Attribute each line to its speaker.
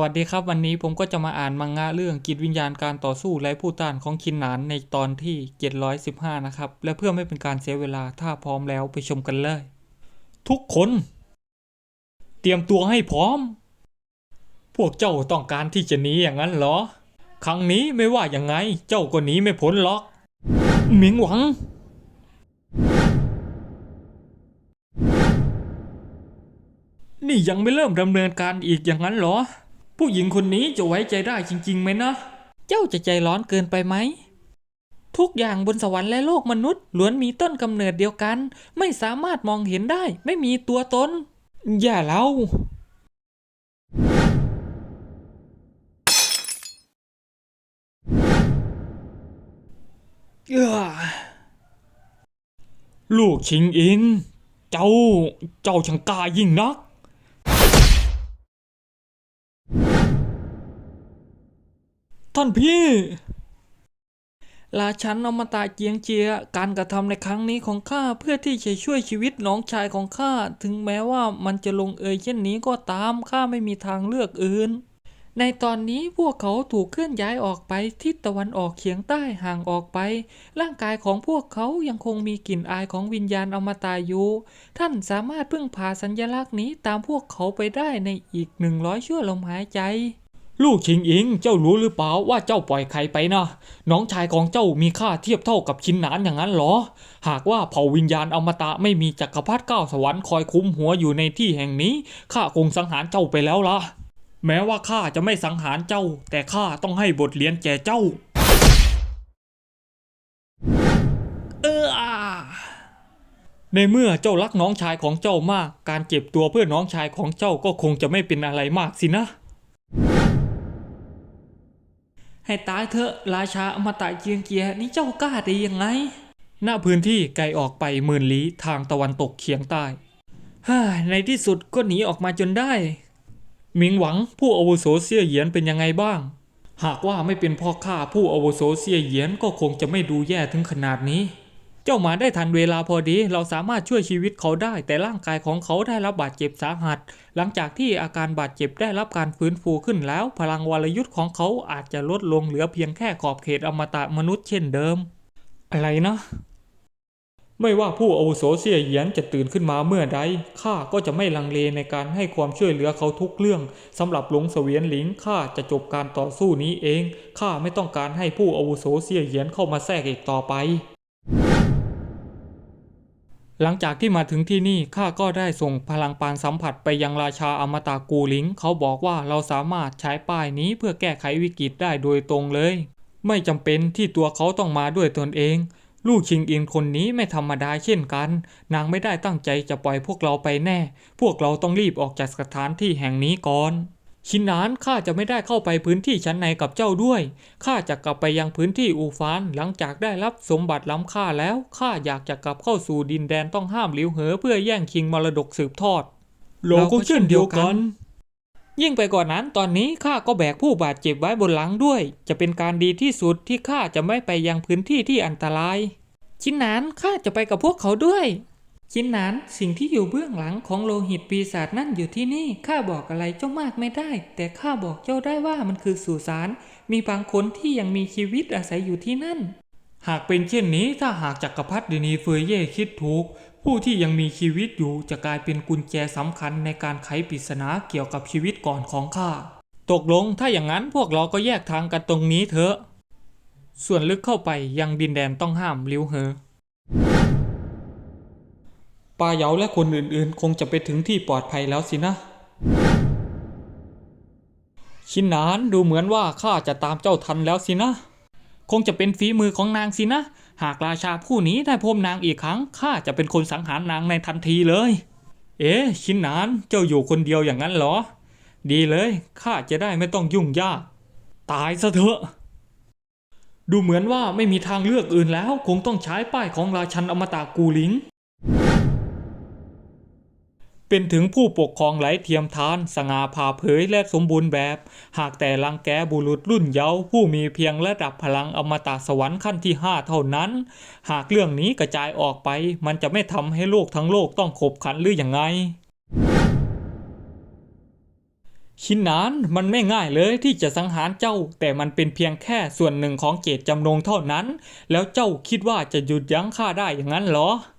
Speaker 1: วัสดีครับวันนี้ผมก็จะมาอ่านมังงะเรื่องจิตวิญญาณการต่อสู้ไร้ผู้ต้านของคินหนานในตอนที่ 715 นะครับ และเพื่อไม่เป็นการเสียเวลาถ้าพร้อมแล้วไปชมกันเลย ทุกคน เตรียมตัวให้พร้อม พวกเจ้าต้องการที่จะหนีอย่างนั้นเหรอ ครั้งนี้ไม่ว่าอย่างไง เจ้าก็หนีไม่พ้นหรอกหมิงหวัง นี่ยังไม่เริ่มดำเนินการอีกอย่างนั้นเหรอ ผู้หญิงคนนี้จะไว้ใจได้จริงๆไหมนะ เจ้าจะใจร้อนเกินไปไหม ทุกอย่างบนสวรรค์และโลกมนุษย์ล้วนมีต้นกำเนิดเดียวกัน ไม่สามารถมองเห็นได้ ไม่มีตัวตน อย่าเล่าลูกชิงอิง เจ้า เจ้าช่างกล้ายิ่งนัก ท่านพี่ ราชันอมตะเจียงเจีย การกระทำในครั้งนี้ของข้าเพื่อที่จะช่วยชีวิตน้องชายของข้า ถึงแม้ว่ามันจะลงเอยเช่นนี้ก็ตามข้าไม่มีทางเลือกอื่น ในตอนนี้พวกเขาถูกเคลื่อนย้ายออกไปทิศตะวันออกเฉียงใต้ห่างออกไป ร่างกายของพวกเขายังคงมีกลิ่นอายของวิญญาณอมตะอยู่ท่านสามารถพึ่งพาสัญลักษณ์นี้ตามพวกเขาไปได้ในอีกหนึ่งร้อยชั่วลมหายใจ ลูกชิงอิง เจ้ารู้หรือเปล่าว่าเจ้าปล่อยใครไปนะ น้องชายของเจ้ามีค่าเทียบเท่ากับชิ้นหนานอย่างนั้นหรอ หากว่าเผ่าวิญญาณอมตะไม่มีจักรพรรดิเก้าสวรรค์คอยคุ้มหัวอยู่ในที่แห่งนี้ ข้าคงสังหารเจ้าไปแล้วละแม้ว่าข้าจะไม่สังหารเจ้า แต่ข้าต้องให้บทเรียนแก่เจ้า เอออ่าในเมื่อเจ้ารักน้องชายของเจ้ามาก การเจ็บตัวเพื่อน้องชายของเจ้าก็คงจะไม่เป็นอะไรมากสินะ ให้ตายเถอะราชาอมตะเจียงเกียนี่เจ้ากล้าได้ยังไง ณ พื้นที่ไกลออกไปหมื่นลี้ทางตะวันตกเฉียงใต้ฮ่าในที่สุดก็หนีออกมาจนได้หมิงหวังผู้อาวุโสเสี่ยเหยียนเป็นยังไงบ้าง หากว่าไม่เป็นพ่อข้าผู้อาวุโสเสี่ยเหยียนก็คงจะไม่ดูแย่ถึงขนาดนี้ เจ้าหมาได้ทันเวลาพอดี เราสามารถช่วยชีวิตเขาได้ แต่ร่างกายของเขาได้รับบาดเจ็บสาหัส หลังจากที่อาการบาดเจ็บได้รับการฟื้นฟูขึ้นแล้ว พลังวรยุทธ์ของเขาอาจจะลดลงเหลือเพียงแค่ขอบเขตอมตะมนุษย์เช่นเดิม อะไรนะไม่ว่าผู้อาวุโสเสียเหยียนจะตื่นขึ้นมาเมื่อใดข้าก็จะไม่ลังเลในการให้ความช่วยเหลือเขาทุกเรื่องสำหรับหลงเสวียนหลิงข้าจะจบการต่อสู้นี้เองข้าไม่ต้องการให้ผู้อาวุโสเสียเหยียนเข้ามาแทรกอีกต่อไป หลังจากที่มาถึงที่นี่ข้าก็ได้ส่งพลังปานสัมผัสไปยังราชาอมตะกูลิง เขาบอกว่าเราสามารถใช้ป้ายนี้เพื่อแก้ไขวิกฤตได้โดยตรงเลย ไม่จำเป็นที่ตัวเขาต้องมาด้วยตนเอง ลูกชิงอินคนนี้ไม่ธรรมดาเช่นกัน นางไม่ได้ตั้งใจจะปล่อยพวกเราไปแน่ พวกเราต้องรีบออกจากสถานที่แห่งนี้ก่อน ชินนานข้าจะไม่ได้เข้าไปพื้นที่ชั้นในกับเจ้าด้วย ข้าจะกลับไปยังพื้นที่อูฟานหลังจากได้รับสมบัติล้ำค่าแล้ว ข้าอยากจะกลับเข้าสู่ดินแดนต้องห้ามหลิวเหอเพื่อแย่งชิงมรดกสืบทอด
Speaker 2: เราก็เช่นเดียวกัน
Speaker 1: ยิ่งไปกว่านั้นตอนนี้ข้าก็แบกผู้บาดเจ็บไว้บนหลังด้วย จะเป็นการดีที่สุดที่ข้าจะไม่ไปยังพื้นที่ที่อันตราย ชินหนานข้าจะไปกับพวกเขาด้วย ชินนานสิ่งที่อยู่เบื้องหลังของโลหิตปีศาจนั่นอยู่ที่นี่ข้าบอกอะไรเจ้ามากไม่ได้ แต่ข้าบอกเจ้าได้ว่ามันคือสุสานมีบางคนที่ยังมีชีวิตอาศัยอยู่ที่นั่น หากเป็นเช่นนี้ถ้าหากจักรพรรดินีเฟยเย่คิดถูก ผู้ที่ยังมีชีวิตอยู่จะกลายเป็นกุญแจสำคัญในการไขปริศนาเกี่ยวกับชีวิตก่อนของข้าตกลงถ้าอย่างนั้นพวกเราก็แยกทางกันตรงนี้เถอะ ส่วนลึกเข้าไปยังดินแดนต้องห้ามลิวเหอ ปาเหยาและคนอื่นๆ คงจะไปถึงที่ปลอดภัยแล้วสินะ ชินนานดูเหมือนว่าข้าจะตามเจ้าทันแล้วสินะ คงจะเป็นฝีมือของนางสินะ หากราชาผู้นี้ได้พบนางอีกครั้งข้าจะเป็นคนสังหารนางในทันทีเลย เอ๊ะชินนานเจ้าอยู่คนเดียวอย่างนั้นเหรอ ดีเลยข้าจะได้ไม่ต้องยุ่งยาก ตายซะเถอะดูเหมือนว่าไม่มีทางเลือกอื่นแล้ว คงต้องใช้ป้ายของราชันอมตะกูลิง เป็นถึงผู้ปกครองไหลเทียมทาน สง่าผ่าเผยและสมบูรณ์แบบ หากแต่รังแกบุรุษรุ่นเยาว์ผู้มีเพียงระดับพลังอมตะสวรรค์ขั้นที่ 5 เท่านั้น หากเรื่องนี้กระจายออกไป มันจะไม่ทำให้โลกทั้งโลกต้องขบขันหรืออย่างไงชินนานมันไม่ง่ายเลยที่จะสังหารเจ้า แต่มันเป็นเพียงแค่ส่วนหนึ่งของเจตจำนงเท่านั้น แล้วเจ้าคิดว่าจะหยุดยั้งข้าได้อย่างนั้นเหรอ